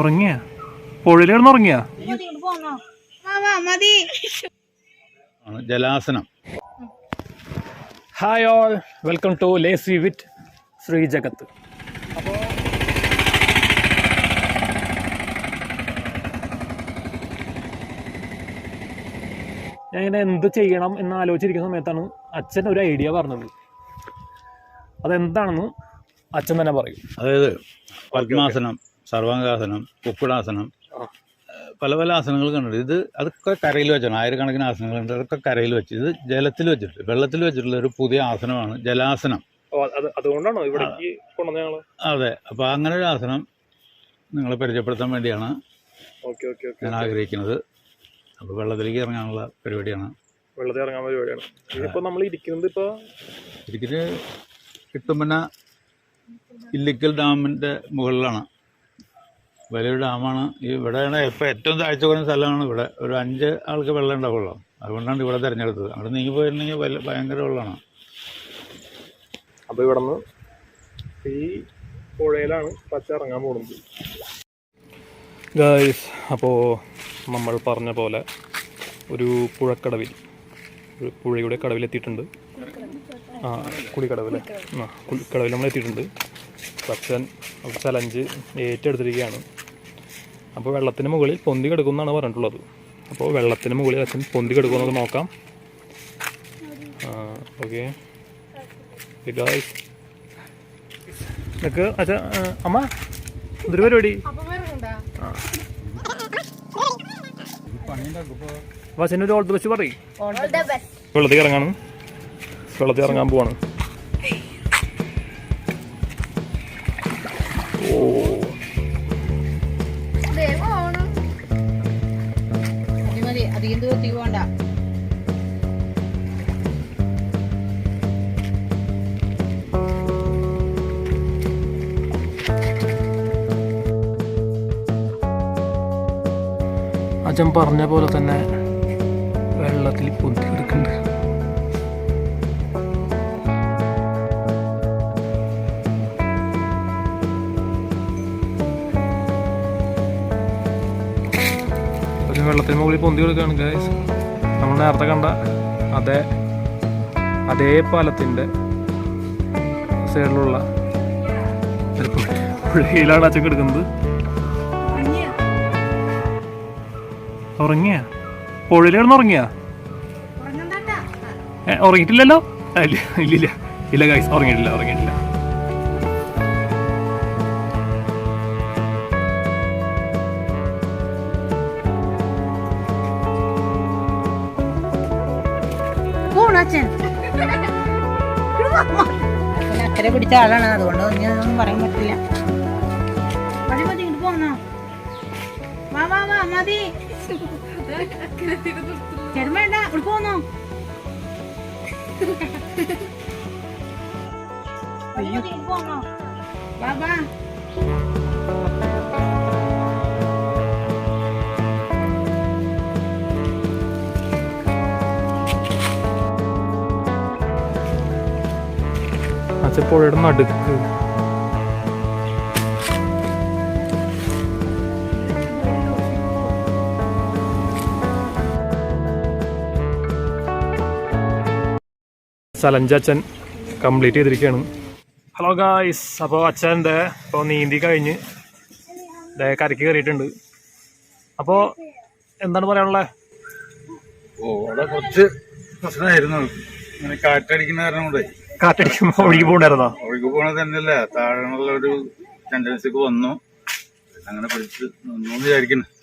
ഉറങ്ങിയ? പുഴയിൽ കിടന്ന് ഉറങ്ങിയ ജലാസനം. Hi all welcome to lazy with Sree Jagath അപ്പോൾ ഞാൻ ഇങ്ങനെ എന്ത് ചെയ്യണം എന്ന് ആലോചിച്ചിരിക്കുന്ന സമയത്താണ് അച്ഛൻ ഒരു ഐഡിയ പറഞ്ഞത്. അതെന്താണെന്ന് അച്ഛൻ തന്നെ പറയും. അതായത് പത്മാസനം. സർവാംഗാസനം കുക്കുടാസനം പല പല ആസനങ്ങൾ കണ്ടിട്ടുണ്ട്. ഇത് അതൊക്കെ കരയിൽ വെച്ചാണ്. ആയിരക്കണക്കിന് ആസനങ്ങളുണ്ട് അതൊക്കെ കരയിൽ വെച്ച് ഇത് ജലത്തിൽ വെച്ചിട്ടുണ്ട്. വെള്ളത്തിൽ വെച്ചിട്ടുള്ള ഒരു പുതിയ ആസനമാണ് ജലാസനം. അതുകൊണ്ടാണോ ഇവിടെ അതെ. അപ്പോൾ അങ്ങനെ ഒരു ആസനം നിങ്ങളെ പരിചയപ്പെടുത്താൻ വേണ്ടിയാണ് ഞാൻ ആഗ്രഹിക്കുന്നത്. അപ്പോൾ വെള്ളത്തിലേക്ക് ഇറങ്ങാനുള്ള പരിപാടിയാണ്. വെള്ളത്തിൽ ഇറങ്ങാൻ പരിപാടിയാണ്. ഇതിപ്പോ നമ്മൾ ഇരിക്കുന്നത് ഇപ്പൊ? ഇരിക്കുന്നത് കിട്ടുമ്പന ഇല്ലിക്കൽ ഡാമിന്റെ മുകളിലാണ്. വലിയൊരു ഡാമാണ്. ഈ ഇവിടെയാണ് ഇപ്പോൾ ഏറ്റവും താഴ്ച കുറഞ്ഞ സ്ഥലമാണ് ഇവിടെ. ഒരു അഞ്ച് ആൾക്ക് വെള്ളം ഉണ്ടാവുള്ളൂ. അതുകൊണ്ടാണ് ഇവിടെ തിരഞ്ഞെടുത്തത്. അവിടെ നീങ്ങി പോയിരുന്നെങ്കിൽ വലിയ ഭയങ്കര വെള്ളമാണ്. അപ്പോൾ ഇവിടെ നിന്ന് ഈ പുഴയിലാണ് പച്ച ഇറങ്ങാൻ പോകുന്നത്. ഗായ്സ് അപ്പോൾ നമ്മൾ പറഞ്ഞ പോലെ ഒരു പുഴക്കടവിൽ ഒരു പുഴയുടെ കടവിലെത്തിയിട്ടുണ്ട് ആ കുളിക്കടവിൽ ആ കുളിക്കടവിൽ നമ്മൾ എത്തിയിട്ടുണ്ട്. പച്ചൻ ചലഞ്ച് ഏറ്റെടുത്തിരിക്കുകയാണ്. അപ്പോൾ വെള്ളത്തിന് മുകളിൽ പൊന്തി കിടക്കുമെന്നാണ് പറഞ്ഞിട്ടുള്ളത്. അപ്പോൾ വെള്ളത്തിന് മുകളിൽ അച്ഛൻ പൊന്തി കെടുക്കുന്നത് നോക്കാം. ഓക്കെ. ഗായ്സ് അച്ഛ അമ്മ ഇതൊരു പരിപാടി? അപ്പൊ അച്ഛന്റെ ഒരു ഓൾ ദ ബെസ്റ്റ് പറയും. വെള്ളത്തിൽ ഇറങ്ങാണ്. വെള്ളത്തിൽ ഇറങ്ങാൻ പോവാണ്. ഓ. അധികം ദൂരത്തേക്ക് പോണ്ട. അച്ഛൻ പറഞ്ഞ പോലെ തന്നെ വെള്ളത്തിൽ പൊന്തി ഒരു വെള്ളത്തിന് മുകളിൽ പൊന്തി കൊടുക്കുകയാണ് ഗൈസ് നമ്മൾ നേരത്തെ കണ്ട അതേ അതേ പാലത്തിന്റെ സൈഡിലുള്ള പുഴയിലാണ് അച്ഛൻ കിടക്കുന്നത് ഉറങ്ങിയ? പുഴയിൽ കിടന്ന് ഉറങ്ങിയ ഉറങ്ങിയിട്ടില്ലല്ലോ? ഇല്ല ഇല്ല ഇല്ല ഗൈസ് ഉറങ്ങിയിട്ടില്ല ഉറങ്ങിയിട്ടില്ല. പോണച്ചൻ അക്കരെ പിടിച്ച ആളാണ്. അതുകൊണ്ട് ഒന്നും പറയാൻ പറ്റില്ല. മതി മതി അച്ഛൻ പുഴയുടെ നടുക്ക് സലഞ്ചച്ചൻ അച്ഛൻ കംപ്ലീറ്റ് ചെയ്തിരിക്കുകയാണ്. ഹലോ ഗായ്സ് അപ്പോൾ അച്ഛന്റെ ഇപ്പോൾ നീന്തി കഴിഞ്ഞ് ദേ കരയ്ക്ക് കയറിയിട്ടുണ്ട്. അപ്പോൾ എന്താണ് പറയാനുള്ളത് ഓ അവിടെ കുറച്ച് പ്രശ്നമായിരുന്നു. കാറ്റടിക്കുന്ന കാരണം കൊണ്ടേ. കാറ്റടിക്കുമ്പോൾ ഒഴുകി പോണായിരുന്നോ? ഒഴുകി പോണത് തന്നെയല്ലേ. താഴെയുള്ള ഒരു ടെൻഡൻസിക്ക് വന്നു. അങ്ങനെ പിടിച്ച് നിന്നു വിചാരിക്കുന്നു.